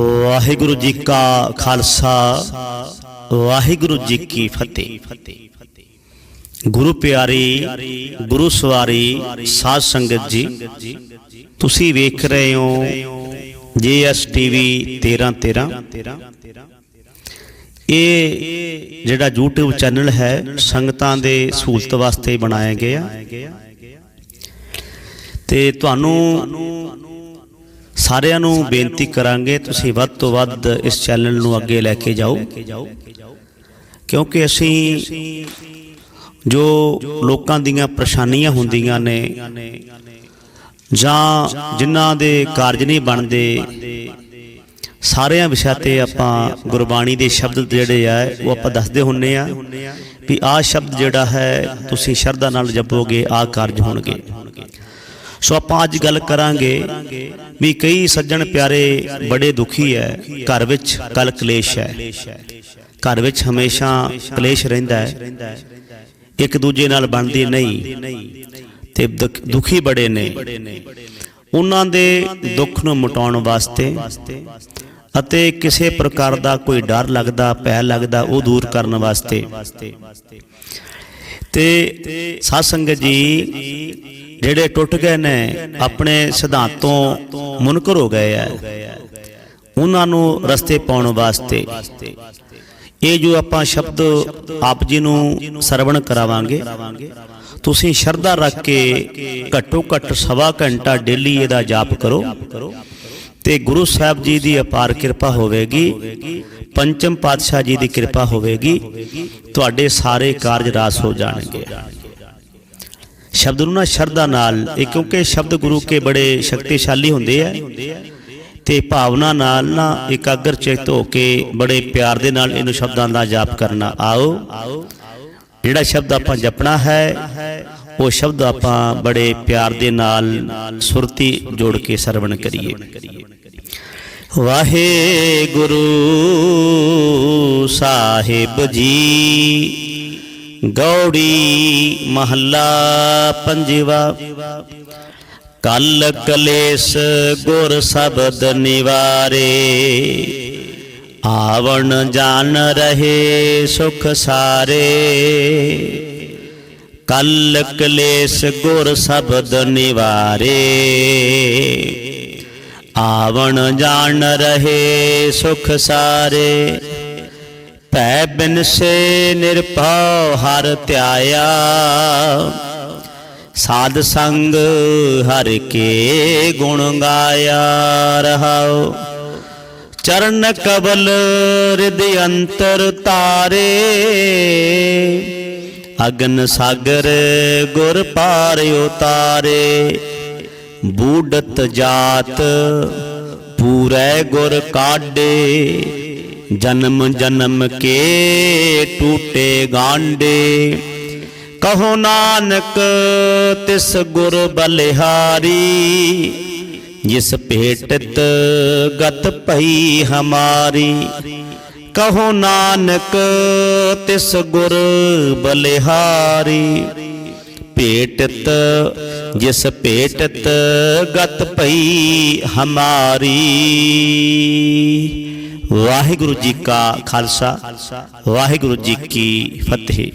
ਵਾਹਿਗੁਰੂ ਜੀ ਕਾ ਖਾਲਸਾ, ਵਾਹਿਗੁਰੂ ਜੀ ਕੀ ਫਤਿਹ। ਗੁਰੂ ਪਿਆਰੀ, ਗੁਰੂ ਸਵਾਰੀ, ਸਾਧ ਸੰਗਤ ਜੀ, ਤੁਸੀਂ ਵੇਖ ਰਹੇ ਹੋ ਜੀਐਸ ਟੀਵੀ 1313 ਇਹ ਜਿਹੜਾ YouTube ਚੈਨਲ ਹੈ, ਸੰਗਤਾਂ ਦੇ ਸਹੂਲਤ ਵਾਸਤੇ ਬਣਾਇਆ ਗਿਆ। ਤੇ ਤੁਹਾਨੂੰ ਸਾਰਿਆਂ ਨੂੰ ਬੇਨਤੀ ਕਰਾਂਗੇ, ਤੁਸੀਂ ਵੱਧ ਤੋਂ ਵੱਧ ਇਸ ਚੈਨਲ ਨੂੰ ਅੱਗੇ ਲੈ ਕੇ ਜਾਓ। ਕਿਉਂਕਿ ਅਸੀਂ ਜੋ ਲੋਕਾਂ ਦੀਆਂ ਪਰੇਸ਼ਾਨੀਆਂ ਹੁੰਦੀਆਂ ਨੇ ਜਾਂ ਜਿਨ੍ਹਾਂ ਦੇ ਕਾਰਜ ਨਹੀਂ ਬਣਦੇ, ਸਾਰਿਆਂ ਵਿਸ਼ਾ ਤੇ ਆਪਾਂ ਗੁਰਬਾਣੀ ਦੇ ਸ਼ਬਦ ਜਿਹੜੇ ਆ, ਉਹ ਆਪਾਂ ਦੱਸਦੇ ਹੁੰਨੇ ਆ ਵੀ ਆਹ ਸ਼ਬਦ ਜਿਹੜਾ ਹੈ, ਤੁਸੀਂ ਸ਼ਰਧਾ ਨਾਲ ਜਪੋਗੇ, ਆਹ ਕਾਰਜ ਹੋਣਗੇ। ਸੋ ਆਪਾਂ ਅੱਜ ਗੱਲ ਕਰਾਂਗੇ ਵੀ ਕਈ ਸੱਜਣ ਪਿਆਰੇ ਬੜੇ ਦੁਖੀ ਹੈ, ਘਰ ਵਿੱਚ ਕਲ ਕਲੇਸ਼ ਹੈ। ਘਰ ਵਿੱਚ ਹਮੇਸ਼ਾ ਕਲੇਸ਼ ਰਹਿੰਦਾ ਹੈ। ਇੱਕ ਦੂਜੇ ਨਾਲ ਬਣਦੀ ਨਹੀਂ ਤੇ ਦੁਖ- ਦੁਖੀ ਬੜੇ ਨੇ। ਉਹਨਾਂ ਦੇ ਦੁੱਖ ਨੂੰ ਮਟਾਉਣ ਵਾਸਤੇ ਅਤੇ ਕਿਸੇ ਪ੍ਰਕਾਰ ਦਾ ਕੋਈ ਡਰ ਲੱਗਦਾ, ਭੈ ਲੱਗਦਾ, ਉਹ ਦੂਰ ਕਰਨ ਵਾਸਤੇ। ਤੇ ਸਾਧ ਸੰਗਤ ਜੀ, ਜਿਹੜੇ ਟੁੱਟ ਗਏ ਨੇ, ਆਪਣੇ ਸਿਧਾਂਤ ਮੁਨਕਰ ਹੋ ਗਏ ਆ। ਉਹਨਾਂ ਨੂੰ ਰਸਤੇ ਪਾਉਣ ਵਾਸਤੇ। ਇਹ ਜੋ ਆਪਾਂ ਸ਼ਬਦ ਆਪ ਜੀ ਨੂੰ ਸਰਵਣ ਕਰਾਵਾਂਗੇ, ਤੁਸੀਂ ਸ਼ਰਧਾ ਰੱਖ ਕੇ ਘੱਟੋ ਘੱਟ ਸਵਾ ਘੰਟਾ ਡੇਲੀ ਇਹਦਾ ਜਾਪ ਕਰੋ। ਤੇ ਗੁਰੂ ਸਾਹਿਬ ਜੀ ਦੀ ਅਪਾਰ ਕਿਰਪਾ ਹੋਵੇਗੀ, ਪੰਚਮ ਪਾਤਸ਼ਾਹ ਜੀ ਦੀ ਕਿਰਪਾ ਹੋਵੇਗੀ, ਤੁਹਾਡੇ ਸਾਰੇ ਕਾਰਜ ਰਾਸ ਹੋ ਜਾਣਗੇ। ਸ਼ਬਦ ਨੂੰ ਨਾ ਸ਼ਰਧਾ ਨਾਲ, ਇਹ ਕਿਉਂਕਿ ਸ਼ਬਦ ਗੁਰੂ ਕੇ ਬੜੇ ਸ਼ਕਤੀਸ਼ਾਲੀ ਹੁੰਦੇ ਆ, ਤੇ ਭਾਵਨਾ ਨਾਲ ਨਾ ਇਕਾਗਰ ਚਿੱਤ ਹੋ ਕੇ ਬੜੇ ਪਿਆਰ ਦੇ ਨਾਲ ਇਹਨੂੰ ਸ਼ਬਦਾਂ ਦਾ ਜਾਪ ਕਰਨਾ। ਆਓ, ਜਿਹੜਾ ਸ਼ਬਦ ਆਪਾਂ ਜਪਣਾ ਹੈ, ਉਹ ਸ਼ਬਦ ਆਪਾਂ ਬੜੇ ਪਿਆਰ ਦੇ ਨਾਲ ਸੁਰਤੀ ਜੋੜ ਕੇ ਸਰਵਣ ਕਰੀਏ। ਵਾਹਿਗੁਰੂ ਸਾਹਿਬ ਜੀ। ਗੌੜੀ ਮਹੱਲਾ ਪੰਜਵਾ। ਕਲ ਕਲੇਸ਼ ਗੁਰ ਸ਼ਬਦ ਨਿਵਾਰੇ। ਆਵਣ ਜਾਨ ਰਹੇ ਸੁਖ ਸਾਰੇ। ਕਲ ਕਲੇਸ਼ ਗੁਰ ਸ਼ਬਦ ਨਿਵਾਰੇ। ਆਵਣ ਜਾਣ ਰਹੇ ਸੁਖ ਸਾਰੇ। ਭੈ ਬਿਨ ਸੇ ਨਿਰਭਉ ਹਰ ਧਿਆਇਆ। ਸਾਧ ਸੰਗ ਹਰ ਕੇ ਗੁਣ ਗਾਇਆ ਰਹਾਉ। ਚਰਨ ਕਬਲ ਹਿਰਦ ਅੰਤਰ ਤਾਰੇ। ਅਗਨ ਸਾਗਰ ਗੁਰ ਪਾਰ ਉਤਾਰੇ। ਬੂਡਤ ਜਾਤ ਪੂਰੈ ਗੁਰ ਕਾਢੇ, ਜਨਮ ਜਨਮ ਕੇ ਟੂਟੇ ਗਾਂਡੇ ਕਹੋ ਨਾਨਕ, ਤਿਸ ਗੁਰ ਬਲਿਹਾਰੀ, ਜਿਸ ਭੇਟਤ ਗਤ ਭਈ ਹਮਾਰੀ। ਕਹੋ ਨਾਨਕ, ਤਿਸ ਗੁਰ ਬਲਿਹਾਰੀ, ਭੇਟਤ ਜਿਸ ਭੇਟਤ ਗਤ ਪਈ ਹਮਾਰੀ। ਵਾਹਿਗੁਰੂ ਜੀ ਕਾ ਖਾਲਸਾ ਵਾਹਿਗੁਰੂ ਜੀ ਕੀ ਫਤਿਹ।